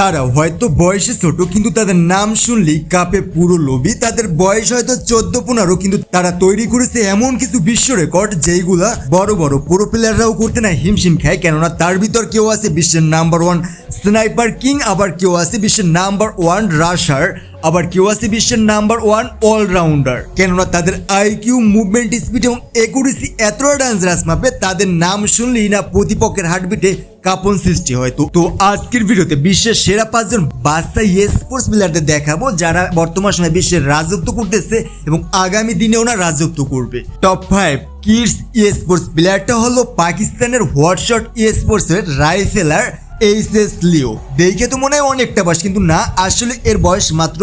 তারা হয়তো বয়সে ছোট, কিন্তু তাদের নাম শুনলেই কাপে পুরো লোভি। তাদের বয়স হয়তো চোদ্দ, পনেরো, কিন্তু তারা তৈরি করেছে এমন কিছু বিশ্ব রেকর্ড যেইগুলা বড় বড় পুরো প্লেয়াররাও করতে না হিমশিম খায়, কেননা তার ভিতর কেউ আছে বিশ্বের নাম্বার ওয়ান স্নাইপার কিং আবার কেউ আছে বিশ্বের নাম্বার ওয়ান রাশার আবার কেউ আছে বিশ্বের নাম্বার ওয়ান অলরাউন্ডার। কেননা তাদের আইকিউ, মুভমেন্ট স্পিড এবং একুরেসি এতটা ডেঞ্জারাস মাপে তাদের নাম শুনলেই না প্রতিপক্ষের হার্টবিটে কাপন সৃষ্টি হয়। তো তো আজকের ভিডিওতে বিশ্বের সেরা পাঁচজন বাচ্চা স্পোর্টস প্লেয়ারদের দেখাবো যারা বর্তমান সময়ে বিশ্বের রাজত্ব করতেছে এবং আগামী দিনে না রাজত্ব করবে। টপ ফাইভ কিডস স্পোর্টস প্লেয়ারটা হলো পাকিস্তানের হোয়াটশট ই স্পোর্টস রাইফেলার এইচএস লিও। দেখে তো মনে হয় অনেকটা বয়স, কিন্তু না, আসলে এর বয়স মাত্র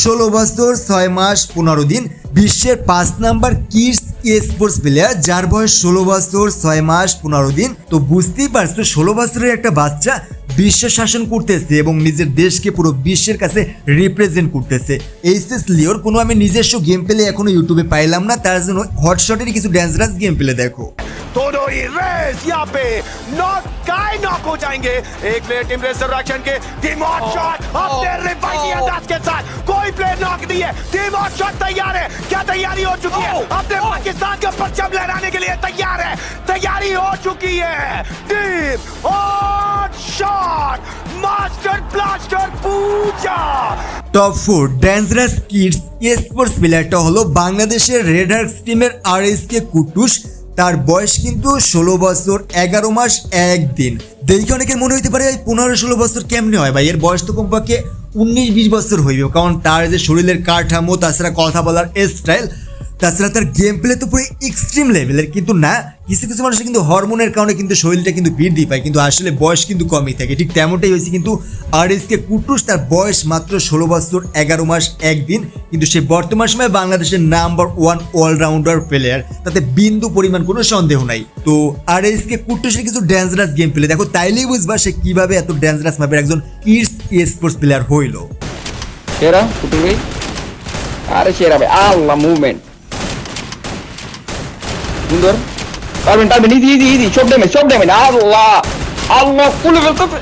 ষোলো বছর, ছয় মাস, পনেরো দিন। বিশ্বের পাঁচ নাম্বার কিডস স্পোর্টস প্লেয়ার যার বয়স ষোলো বছর, ছয় মাস, পনেরো দিন। তো বুঝতেই পারছ, ষোলো বছরের একটা বাচ্চা বিশ্ব শাসন করতেছে এবং নিজের দেশকে পুরো বিশ্বের কাছে রিপ্রেজেন্ট করতেছে। এইচ এস লিওর কোনো আমি নিজস্ব গেম প্লে এখনও ইউটিউবে পাইলাম না, তার জন্য হটশটের কিছু ড্যান্সারাস গেম প্লে দেখো। दोनों ही रेस यहाँ पे नॉक काय नॉक हो जाएंगे एक प्लेयर टीम रेसरक्शन के टीम हॉट शॉट अपने रिवाइटी अंदाज के साथ कोई प्लेयर नॉक नहीं है टीम हॉट शॉट तैयार है क्या तैयारी हो चुकी है अपने पाकिस्तान का परचम लहराने के लिए तैयार है तैयारी हो चुकी है team hot shot master blaster Puja top four dancers kids sports প্লেয়ারটা হলো বাংলাদেশের রেডার্স টিমের আর এস কে কুটুস তার বয়স কিন্তু ষোলো বছর, এগারো মাস, একদিন। দেখে অনেকের মনে হইতে পারে পনেরো ষোলো বছর কেমনে হয়? ভাই, এর বয়স তো কমপক্ষে উনিশ বিশ বছর হইবে। কারণ তার যে শরীরের কাঠামো, তাছাড়া কথা বলার স্টাইল তাছাড়া তার গেম প্লে তো পুরো এক্সট্রিম লেভেলের কিন্তু না, কিছু কিছু মানুষের কিন্তু হরমোনের কারণে কিন্তু শরীরটা কিন্তু বৃদ্ধি পায়, কিন্তু আসলে বয়স কিন্তু কমই থাকে। ঠিক তেমনটাই হয়েছে কিন্তু আর এসকে কুটুস, তার বয়স মাত্র ষোলো বছর, এগারো মাস, একদিন। কিন্তু সে বর্তমান সময়ে বাংলাদেশের নাম্বার ওয়ান অলরাউন্ডার প্লেয়ার তাতে বিন্দু পরিমাণ কোনো সন্দেহ নাই। তো আর এসকে কুটুসের কিছু ডেঞ্জারাস গেম প্লে দেখো তাইলেই বুঝবা সে কীভাবে এত ডেঞ্জারাস মাপের একজন কিডস স্পোর্টস প্লেয়ার হইল। সেরা কুটুর আরে সেরা ভাই আল্লাহ মুভমেন্ট সুন্দর পারবেন পারবেন ইজি ইজি ইজি সব ড্যামেজ সব ড্যামেজ আল্লাহ আল্লাহ কুলে ফেলতেছে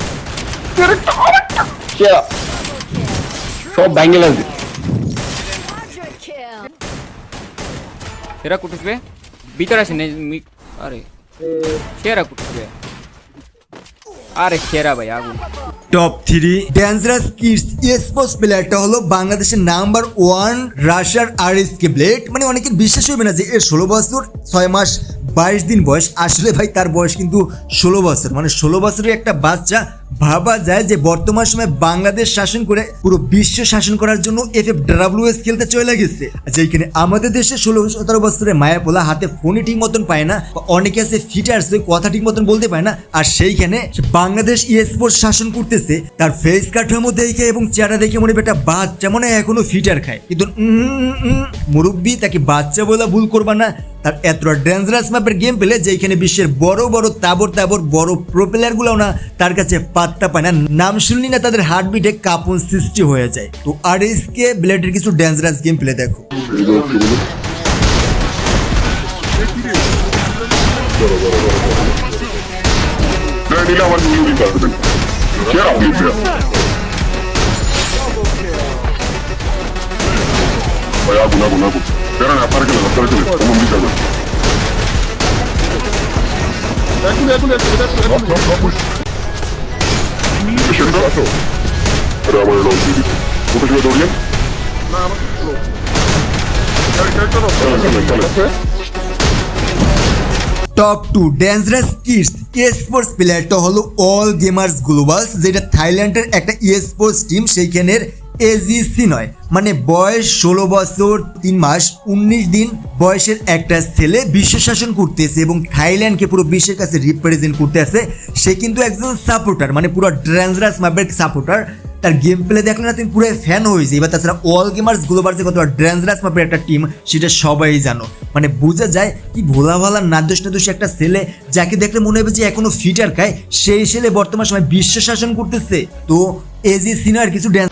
সেরা সেরা সব ব্যাঙ্গে লাগবে Quadra kill. সেরা কুটুসবে ভিতরে আসেন এই মি- আরে সেরা কুটুসবে আরে খেরা ভাই আগুন। Top three dangerous kids esports প্লেয়ারটা হলো বাংলাদেশের নাম্বার ওয়ান রাশিয়ার আর এস কে ব্লেড মানে অনেকের বিশ্বাস হবে না যে এর ষোলো বছর ছয় মাস বাইশ দিন বয়স। আসলে ভাই, তার বয়স কিন্তু ষোলো বছর। মানে ষোলো বছরের একটা বাচ্চা ভাবা যায় যে বর্তমান সময় বাংলাদেশ শাসন করে, পুরো বিশ্ব শাসন করার জন্য এফ এফ ডাব্লিউএস খেলতে চলে গেছে। আচ্ছা এখানে আমাদের দেশে ষোলো সতেরো বছরের মায়া পোলা হাতে ফোনই ঠিক মতন পায় না অনেকে আছে ফিটার্স কথা ঠিক মতন বলতে পায় না। আর সেইখানে বাংলাদেশ স্পোর্টস শাসন করতেছে, তার ফেস কাঠামো দেখে এবং চেহারা দেখে মনে একটা বাচ্চা, মনে হয় এখনও ফিটার খায়। কিন্তু মুরব্বী তাকে বাচ্চা বলে ভুল করবা না তার এতটা ডেঞ্জারাস ম্যাপের গেম পেলে যেখানে বিশ্বের বড় বড় তাবর তাবর বড় প্রো প্লেয়ারগুলোও না তার কাছে পাত্তা পায় না। নাম শুনলি না তাদের হার্টবিটে কাপন সৃষ্টি হয়ে যায়। তো আর এসকে ব্লেডের কিছু ডেঞ্জারাস গেম প্লে দেখো। Ne niile আমার নিউলি পারবেন সেরা প্লেয়ার ভাই আগুন আগুন আগুন বেড়া না আপনারা গেলেন আপনারা গেলেন কমন দিতে হবে পেশেন্টরা আসো আরে আমার লং দিদি কোথায় ছিল দৌড়িয়ে top two dangerous kids sports প্লেয়ারটা হলো অল গেমার্স গ্লোবালস যেটা থাইল্যান্ডের একটা স্পোর্টস টিম সেইখানের এজিসি নয় মানে বয়স ষোলো বছর, তিন মাস, উনিশ দিন বয়সের একটা ছেলে বিশ্ব শাসন করতেছে এবং থাইল্যান্ডকে পুরো বিশ্বের কাছে রিপ্রেজেন্ট করতেছে সে কিন্তু একজন সাপোর্টার মানে পুরো ডেঞ্জারাস মাপের সাপোর্টার তার গেম প্লে দেখলে না তুমি পুরো ফ্যান হয়ে যাবে। এবার তাছাড়া অল গেমার্স গ্লোবাল যে কতটা ডেঞ্জারাস মাপের একটা টিম সেটা সবাই জানো। মানে বোঝা যায় কি ভোলা ভালা নাদোষ নাদোষ একটা ছেলে যাকে দেখলে মনে হবে যে এখনও ফিটার খায়, সেই ছেলে বর্তমান সময় বিশ্ব শাসন করতেছে। তো এজি সিনার কিছু dance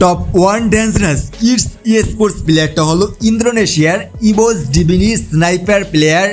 top one dangerous kids esports প্লেয়ারটা হলো ইন্দোনেশিয়ার ইবোস ডিবিনি স্নাইপার প্লেয়ার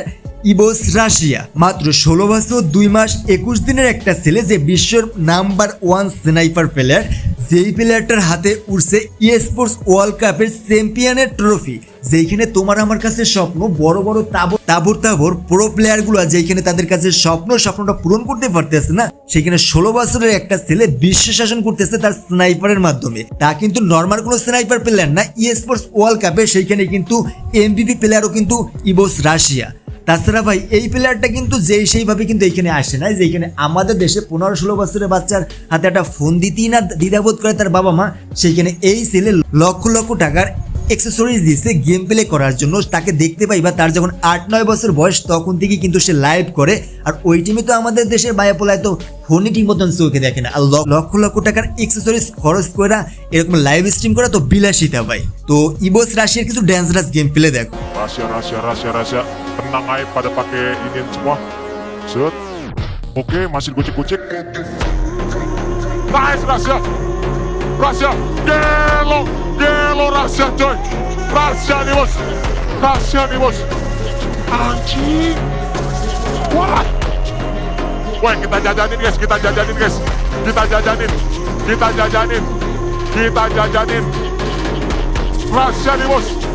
ইবোস রাশিয়া। মাত্র ষোলো বছর, দুই মাস, একুশ দিনের একটা ছেলে যে বিশ্বের নাম্বার ওয়ান স্নাইপার প্লেয়ার যেই প্লেয়ারটার হাতে উঠছে ই স্পোর্টস ওয়ার্ল্ড কাপের চ্যাম্পিয়নের ট্রফি যেখানে তোমার আমার কাছে স্বপ্ন, বড় বড় তাবর তাবর তাবর প্রো প্লেয়ারগুলো যেখানে তাদের কাছে স্বপ্ন, স্বপ্নটা পূরণ করতে পারতেছে না, সেখানে ষোলো বছরের একটা ছেলে বিশ্ব শাসন করতেছে তার স্নাইপারের মাধ্যমে। তা কিন্তু নর্মাল কোনো স্নাইপার প্লেয়ার না ই স্পোর্টস ওয়ার্ল্ড কাপে সেইখানে কিন্তু এমবিপি প্লেয়ারও কিন্তু ইবোস রাশিয়া। তাছাড়া ভাই এই প্লেয়ারটা কিন্তু যেই সেইভাবে কিন্তু এইখানে আসে না যেখানে আমাদের দেশে পনেরো ষোলো বছরের বাচ্চার হাতে একটা ফোন দিতেই না দ্বিধাবোধ করে তার বাবা মা সেইখানে এই ছেলে লক্ষ লক্ষ টাকার এক্সেসরিজ দিয়েছে গেম প্লে করার জন্য। তাকে দেখতে পাই বা তার যখন আট নয় বছর বয়স তখন থেকে কিন্তু সে লাইভ করে। আর ওই টিমে তো আমাদের দেশের বায়াপোলায় তো ফোনই ঠিক মতন চোখে দেখে না। আর লক্ষ লক্ষ টাকার এক্সেসরিজ খরচ করে এরকম লাইভ স্ট্রিম করা তো বিলাসিতা ভাই। তো ইবোস রাশিয়ার কিছু ড্যান্সারাস গেম প্লে দেখো। Rahasia, rahasia, rahasia, rahasia. Tenang aja pada pakai ini semua. Set. Oke, masih gocek-gocek. Nice, rahasia. Rahasia. Gelo, gelo rahasia, coy. Rahasia nih, bos. Rahasia nih, bos. Anjing. Wah. Woi, kita jajanin, guys. Kita jajanin, guys. Kita jajanin. Kita jajanin. Kita jajanin. Rahasia nih, bos.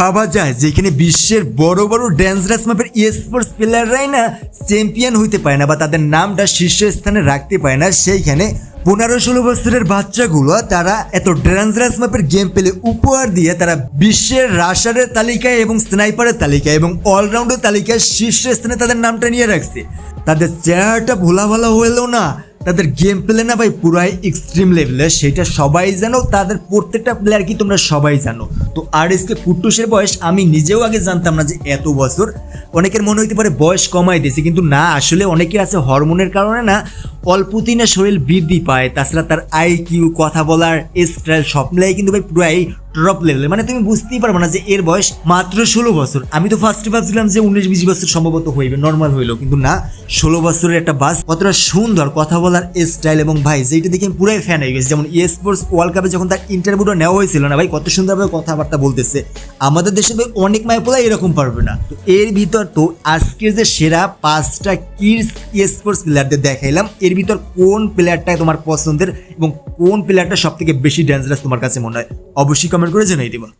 ভাবা যায় যেখানে বিশ্বের বড় বড় ড্যান্সারাস মাপের sports প্লেয়াররাই না champion হইতে পারে না বা তাদের নামটা শীর্ষস্থানে রাখতে পারে না। সেইখানে পনেরো ষোলো বছরের বাচ্চাগুলো, তারা এত ড্যান্সারাস মাপের গেম পেলে উপহার দিয়ে তারা বিশ্বের রাশারের তালিকায় এবং স্নাইপারের তালিকায় এবং অলরাউন্ডের তালিকায় শীর্ষস্থানে তাদের নামটা নিয়ে রাখছে। তাদের চেহারাটা ভোলা ভালা হলেও না। তাদের গেম প্লে না ভাই, পুরাই এক্সট্রিম লেভেলের সেটা সবাই জানো, তাদের প্রত্যেকটা প্লেয়ার কি তোমরা সবাই জানো। তো আর এসকে কুট্টুসের বয়স আমি নিজেও আগে জানতাম না যে এত বছর। অনেকের মনে হইতে পারে বয়স কমাই দিয়েছে, কিন্তু না, আসলে অনেকের আছে হরমোনের কারণে না অল্পতেই না শরীর বৃদ্ধি পায়। তাছাড়া তার আই কিউ কথা বলার স্টাইল সব মিলাই কিন্তু ভাই পুরাই টপ লেভেলের মানে তুমি বুঝতেই পারবে না যে এর বয়স মাত্র ষোলো বছর। আমি তো ফার্স্টে ভাবছিলাম যে উনিশ বিশ বছর সম্ভবত হইবে নর্মাল হইল, কিন্তু না, ষোলো বছরের একটা বাস কতটা সুন্দর কথা বলার স্টাইল এবং ভাই যেটা দেখে পুরাই ফ্যান হয়ে গেছি। যেমন ই স্পোর্টস ওয়ার্ল্ড কাপে যখন তার ইন্টারভিউটা নেওয়া হয়েছিল না ভাই, কত সুন্দরভাবে কথাবার্তা বলতেছে। আমাদের দেশে ভাই অনেক মায়াপোলা এরকম পারবে না। তো এর ভিতর তো আজকের যে সেরা পাঁচটা কিডস স্পোর্টস প্লেয়ারদের দেখাইলাম, এর ভিতর কোন প্লেয়ারটা তোমার পছন্দের এবং কোন প্লেয়ারটা সব থেকে বেশি ডেঞ্জারাস তোমার কাছে মনে হয়? অবশ্যই কমেন্ট করে জানাই দিবা